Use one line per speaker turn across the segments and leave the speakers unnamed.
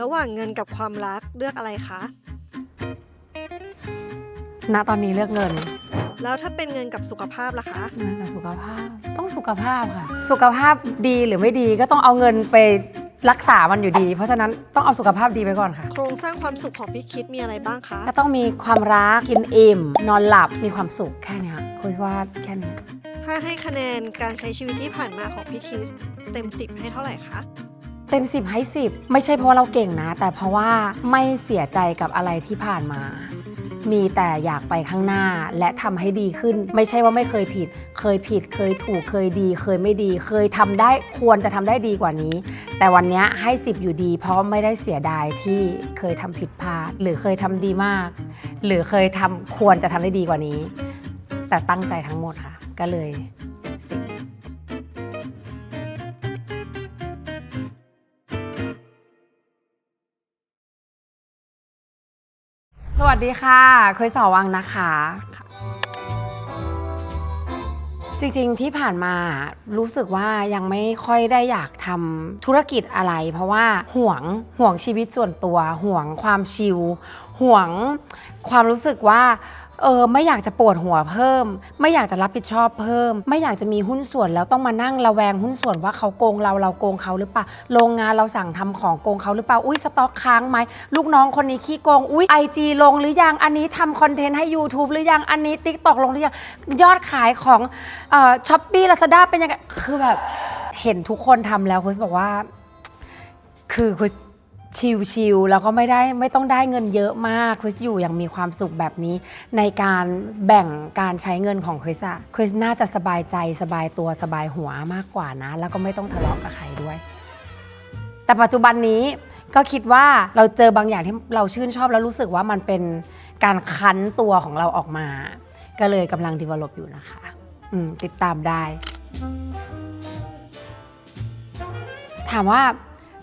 ระหว่างเงินกับความรักเลือกอะไรคะ
ณตอนนี้เลือกเงิน
แล้วถ้าเป็นเงินกับสุขภาพล่ะคะ
เงินกับสุขภาพ ต้องสุขภาพค่ะ สุขภาพดีหรือไม่ดีก็ต้องเอาเงินไปรักษามันอยู่ดี เพราะฉะนั้นต้องเอาสุขภาพดีไปก่อนค่ะ
โครงสร้างความสุขของพี่คิดมีอะไรบ้างคะ
ก็ต้องมีความรักกินอิ่ม นอนหลับมีความสุขแค่เนี้ยคุยว่าแค่เนี้ย
ถ้าให้คะแนนการใช้ชีวิตที่ผ่านมาของพี่คิดเต็ม 10 ให้เท่าไหร่คะ
เต็ม 10 ให้ 10 ไม่ใช่เพราะว่าเราเก่งนะ แต่เพราะว่าไม่เสียใจกับอะไรที่ผ่านมา มีแต่อยากไปข้างหน้าและทำให้ดีขึ้น ไม่ใช่ว่าไม่เคยผิด เคยผิด เคยถูกเคยดี เคยไม่ดี เคยทำได้ควรจะทำได้ดีกว่านี้ แต่วันนี้ให้ 10 อยู่ดี เพราะไม่ได้เสียดายที่เคยทำผิดพลาด หรือเคยทำดีมาก หรือเคยทำควรจะทำได้ดีกว่านี้ แต่ตั้งใจทั้งหมดค่ะ ก็เลย ดีค่ะเคยสอวังนะคะจริงๆที่ผ่านมารู้สึกว่ายังไม่ค่อยได้อยากทำธุรกิจอะไร เพราะว่าห่วงห่วงชีวิตส่วนตัว ห่วงความชิลห่วงความรู้สึกว่า เออไม่อยากจะปวดหัวเพิ่ม ไม่อยากจะรับผิดชอบเพิ่ม ไม่อยากจะมีหุ้นส่วนแล้วต้องมานั่งระแวงหุ้นส่วนว่าเขาโกงเราเราโกงเขาหรือเปล่าโรงงานเราสั่งทำของโกงเขาหรือเปล่าอุ้ยสต็อกค้างไหมลูกน้องคนนี้ขี้โกงอุ้ยไอจีลงหรือยังอันนี้ทำคอนเทนต์ให้ YouTube หรือยังอันนี้ติ๊กตอกลงหรือยังยอดขายของช้อปปี้ลาซาด้าเป็นยังไงคือแบบเห็นทุกคนทำแล้วคุณบอกว่า คือคุณ ชิลๆแล้วก็ไม่ได้ไม่ต้องได้เงินเยอะมากคริสอยู่อย่างมีความสุขแบบนี้ ในการแบ่งการใช้เงินของคริสอะคริสน่าจะสบายใจสบายตัวสบายหัวมากกว่านะ แล้วก็ไม่ต้องทะเลาะกับใครด้วย แต่ปัจจุบันนี้ก็คิดว่าเราเจอบางอย่างที่เราชื่นชอบแล้วรู้สึกว่ามันเป็นการคั้นตัวของเราออกมา ก็เลยกำลัง develop อยู่นะคะอืมติดตามได้ ถามว่า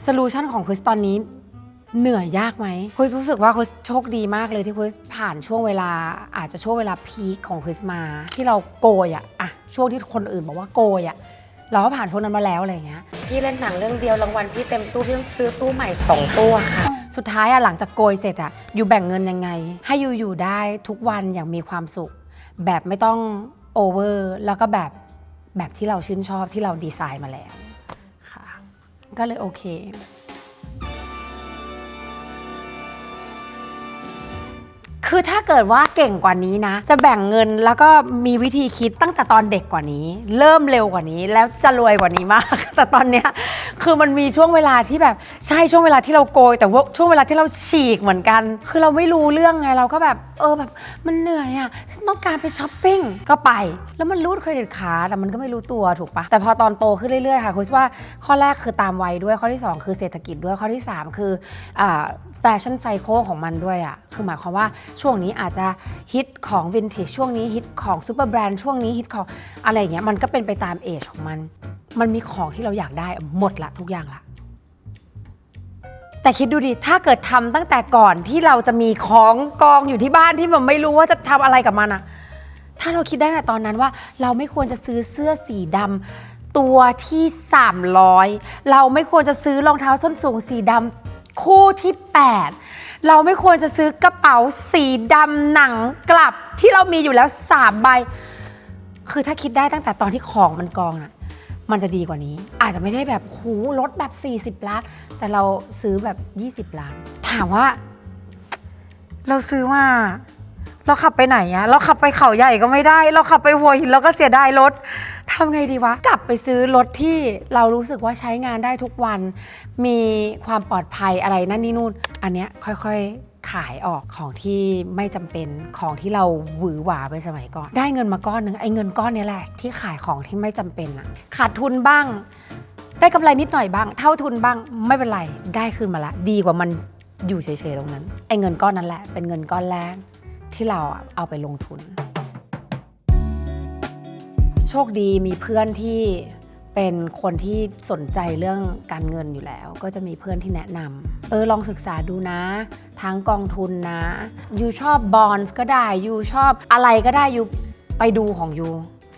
โซลูชันของคริสตอนนี้ เหนื่อยยากไหมคริสรู้สึกว่าคริสโชคดีมากเลยที่คริสผ่านช่วงเวลาอาจจะช่วงเวลาพีคของคริสมา ที่เราโกยอะอะช่วงที่คนอื่นบอกว่าโกยอะเราก็ผ่านช่วงนั้นมาแล้วอะไรอย่างเงี้ยพี่เล่นหนังเรื่องเดียวรางวัลพี่เต็มตู้พี่ต้องซื้อตู้ใหม่สองตู้อะค่ะ สุดท้ายอะหลังจากโกยเสร็จอะอยู่แบ่งเงินยังไง ให้อยู่อยู่ได้ทุกวันอย่างมีความสุข แบบไม่ต้องโอเวอร์แล้วก็แบบแบบที่เราชื่นชอบที่เราดีไซน์มาแล้วค่ะ ก็เลยโอเค คือถ้าเกิดว่าเก่งกว่านี้นะ จะแบ่งเงินแล้วก็มีวิธีคิดตั้งแต่ตอนเด็กกว่านี้ เริ่มเร็วกว่านี้แล้วจะรวยกว่านี้มาก แต่ตอนเนี้ยคือมันมีช่วงเวลาที่แบบใช่ช่วงเวลาที่เราโกย แต่ว่าช่วงเวลาที่เราฉีกเหมือนกัน คือเราไม่รู้เรื่องไงเราก็แบบ เออแบบมันเหนื่อยอะฉันต้องการไปช้อปปิ้งก็ไป แล้วมันรูดเครดิตคาร์ดแต่มันก็ไม่รู้ตัวถูกปะแต่พอตอนโตขึ้นเรื่อยๆค่ะคุณว่าข้อแรกคือตามวัยด้วยข้อที่สองคือเศรษฐกิจด้วยข้อที่สามคืออ ชั่นไซโคของมันด้วยอะ่ะคือหมายความว่าช่วงนี้อาจจะฮิตของวินเทจช่วงนี้ฮิตของซูเปอร์แบรนด์ช่วงนี้ฮิตของอะไรอย่างเงี้ยมันก็เป็นไปตามเอจของมัน มันมีของที่เราอยากได้หมดละทุกอย่างละ แต่คิดดูดิ ถ้าเกิดทำตั้งแต่ก่อนที่เราจะมีของกองอยู่ที่บ้านที่มันไม่รู้ว่าจะทำอะไรกับมันอะ ถ้าเราคิดได้ในตอนนั้นว่าเราไม่ควรจะซื้อเสื้อสีดำตัวที่ 300 เราไม่ควรจะซื้อรองเท้าส้นสูงสีดำ คู่ที่ 8 เราไม่ควรจะซื้อกระเป๋าสีดำหนังกลับที่เรามีอยู่แล้ว 3 ใบ คือถ้าคิดได้ตั้งแต่ตอนที่ของมันกองน่ะ มันจะดีกว่านี้ อาจจะไม่ได้แบบหูลดแบบ 40 ล้าน แต่เราซื้อแบบ 20 ล้าน ถามว่า เราซื้อมาเราขับไปไหนอะเราขับไปเขาใหญ่ก็ไม่ได้ เราขับไปหัวหินเราก็เสียดายรถ ทำไงดีวะ กลับไปซื้อรถที่เรารู้สึกว่าใช้งานได้ทุกวัน มีความปลอดภัยอะไรนั่นนี่นู่น อันเนี้ยค่อยๆขายออกของที่ไม่จำเป็นของที่เราหวือหวาไปสมัยก่อน ได้เงินมาก้อนหนึ่งไอ้เงินก้อนเนี้ยแหละที่ขายของที่ไม่จำเป็นอะขาดทุนบ้าง ได้กำไรนิดหน่อยบ้าง เท่าทุนบ้างไม่เป็นไรได้คืนมาละ ดีกว่ามันอยู่เฉยๆตรงนั้นไอ้เงินก้อนนั้นแหละเป็นเงินก้อนแรกที่เราอะเอาไปลงทุน โชคดีมีเพื่อนที่เป็นคนที่สนใจเรื่องการเงินอยู่แล้ว ก็จะมีเพื่อนที่แนะนำเออลองศึกษาดูนะทั้งกองทุนนะยูชอบบอนส์ก็ได้ยูชอบอะไรก็ได้ยูไปดูของยู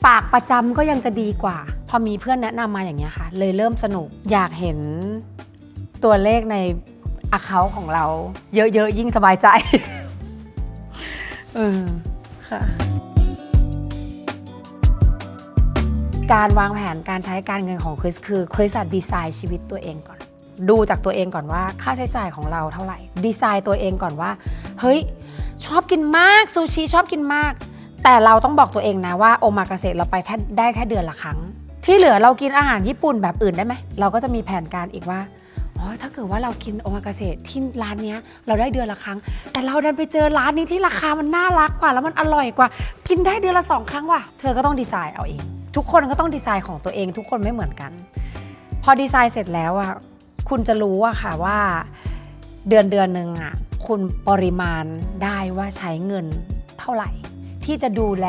ฝากประจำก็ยังจะดีกว่า พอมีเพื่อนแนะนำมาอย่างเงี้ยค่ะ เลยเริ่มสนุกอยากเห็นตัวเลขในอาเคาของเรา เยอะๆยิ่งสบายใจ เออค่ะ การวางแผนการใช้การเงินของคริสคือคริสดีไซน์ชีวิตตัวเองก่อน ดูจากตัวเองก่อนว่าค่าใช้จ่ายของเราเท่าไหร่ ดีไซน์ตัวเองก่อนว่า เฮ้ย ชอบกินมากซูชิชอบกินมาก แต่เราต้องบอกตัวเองนะว่าโอมากาเสะเราไปแค่ได้แค่เดือนละครั้ง ที่เหลือเรากินอาหารญี่ปุ่นแบบอื่นได้ไหมเราก็จะมีแผนการอีกว่าอ๋อถ้าเกิดว่าเรากินโอมากาเสะที่ร้านนี้เราได้เดือนละครั้ง แต่เราดันไปเจอร้านนี้ที่ราคามันน่ารักกว่า แล้วมันอร่อยกว่า กินได้เดือนละสองครั้งว่ะ เธอก็ต้องดีไซน์เอาเอง ทุกคนก็ต้องดีไซน์ของตัวเอง ทุกคนไม่เหมือนกัน พอดีไซน์เสร็จแล้วอะคุณจะรู้อะค่ะว่าเดือนเดือนหนึ่งอะคุณปริมาณได้ว่าใช้เงินเท่าไหร่ ที่จะดูแล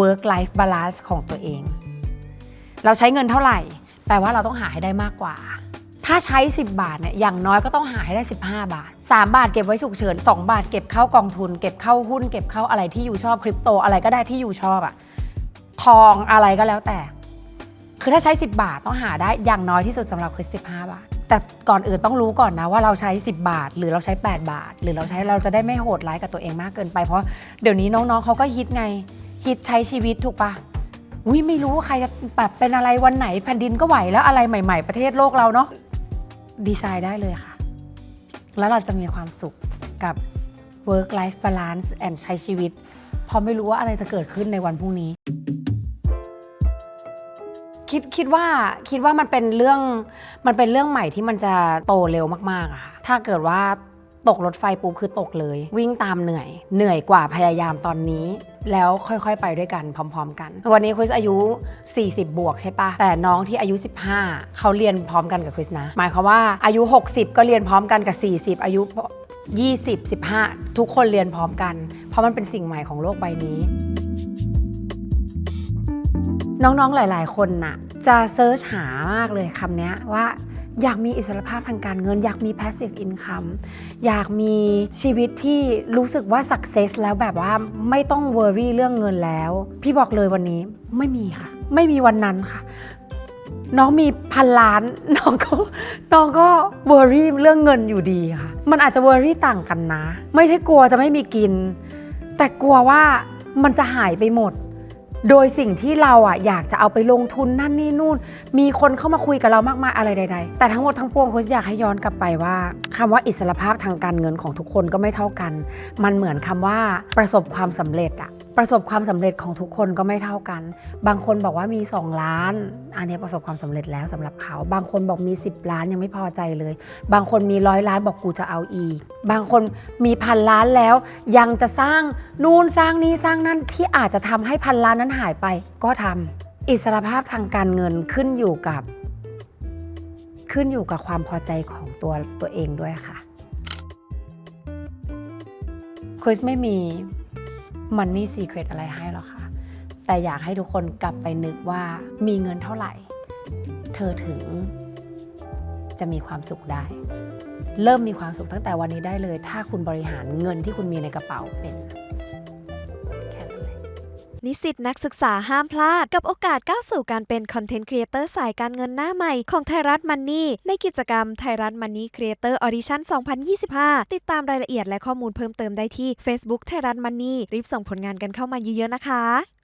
work life balance ของตัวเอง เราใช้เงินเท่าไหร่ แปลว่าเราต้องหาให้ได้มากกว่า ถ้าใช้ 10 บาทเนี่ยอย่างน้อยก็ต้องหาให้ได้ 15 บาท 3 บาทเก็บไว้ฉุกเฉิน 2 บาทเก็บเข้ากองทุน เก็บเข้าหุ้น เก็บเข้าอะไรที่อยู่ชอบคริปโตอะไรก็ได้ที่อยู่ชอบอะ ทองอะไรก็แล้วแต่ คือถ้าใช้ 10 บาทต้องหาได้อย่างน้อยที่สุดสำหรับคือ15 บาท แต่ก่อนอื่นต้องรู้ก่อนนะว่าเราใช้ 10 บาท หรือเราใช้ 8 บาท หรือเราใช้เราจะได้ไม่โหดร้ายกับตัวเองมากเกินไปเพราะเดี๋ยวนี้น้องๆเขาก็ฮิตไงฮิตใช้ชีวิตถูกปะอุ้ยไม่รู้ว่าใครจะแบบเป็นอะไรวันไหนแผ่นดินก็ไหวแล้วอะไรใหม่ ๆ ประเทศโลกเราเนาะดีไซน์ได้เลยค่ะ แล้วเราจะมีความสุขกับ work life balance and ใช้ชีวิตเพราะไม่รู้ว่าอะไรจะเกิดขึ้นในวันพรุ่งนี้ คิดคิดว่าคิดว่ามันเป็นเรื่องมันเป็นเรื่องใหม่ที่มันจะโตเร็วมากๆอะค่ะถ้าเกิดว่าตกรถไฟปุ๊บคือตกเลย วิ่งตามเหนื่อย เหนื่อยกว่าพยายามตอนนี้ แล้วค่อยๆ ไปด้วยกันพร้อม ๆ กัน วันนี้คริสอายุ 40 บวกใช่ปะแต่น้องที่อายุ 15 เขาเรียนพร้อมกันกับคริสนะ หมายความว่าอายุ 60 ก็เรียนพร้อมกันกับ 40 อายุ 20 15 ทุกคนเรียนพร้อมกัน เพราะมันเป็นสิ่งใหม่ของโลกใบนี้ น้องๆหลาย ๆ คนน่ะจะเซิร์ชหามากเลยคำนี้ว่าอยากมีอิสรภาพทางการเงิน อยากมี passive income อยากมีชีวิตที่รู้สึกว่า success แล้วแบบว่าไม่ต้อง worry เรื่องเงินแล้ว พี่บอกเลยวันนี้ไม่มีค่ะ ไม่มีวันนั้นค่ะ น้องมีพันล้าน น้องก็น้องก็ worry เรื่องเงินอยู่ดีค่ะ มันอาจจะ worry ต่างกันนะ ไม่ใช่กลัวจะไม่มีกิน แต่กลัวว่ามันจะหายไปหมด โดยสิ่งที่เราอะอยากจะเอาไปลงทุนนั่นนี่นู่น มีคนเข้ามาคุยกับเรามากมายอะไรใด ๆ แต่ทั้งหมดทั้งปวงโค้ชอยากให้ย้อนกลับไปว่าคำว่าอิสรภาพทางการเงินของทุกคนก็ไม่เท่ากัน มันเหมือนคำว่าประสบความสำเร็จอะ ประสบความสำเร็จของทุกคนก็ไม่เท่ากัน บางคนบอกว่ามี 2 ล้าน อันนี้ประสบความสำเร็จแล้วสำหรับเขา บางคนบอกมี 10 ล้านยังไม่พอใจเลย บางคนมีร้อยล้านบอกกูจะเอาอีก บางคนมีพันล้านแล้ว ยังจะสร้างนู่นสร้างนี่สร้างนั่นที่อาจจะทำให้พันล้านนั้นหายไป ก็ทำอิสรภาพทางการเงินขึ้นอยู่กับ ขึ้นอยู่กับความพอใจของตัวตัวเองด้วยค่ะคริสไม่มี มันนี่ซีเครตอะไรให้หรอกค่ะ แต่อยากให้ทุกคนกลับไปนึกว่ามีเงินเท่าไหร่ เธอถึงจะมีความสุขได้ เริ่มมีความสุขตั้งแต่วันนี้ได้เลย ถ้าคุณบริหารเงินที่คุณมีในกระเป๋าเป็น
นิสิตนักศึกษาห้ามพลาด กับโอกาสก้าวสู่การเป็นคอนเทนต์ครีเอเตอร์สายการเงินหน้าใหม่ของไทยรัฐมันนี่ในกิจกรรมไทยรัฐมันนี่ครีเอเตอร์ออดิชั่น 2025 ติดตามรายละเอียดและข้อมูลเพิ่มเติมได้ที่ Facebook ไทยรัฐมันนี่รีบส่งผลงานกันเข้ามาเยอะๆนะคะ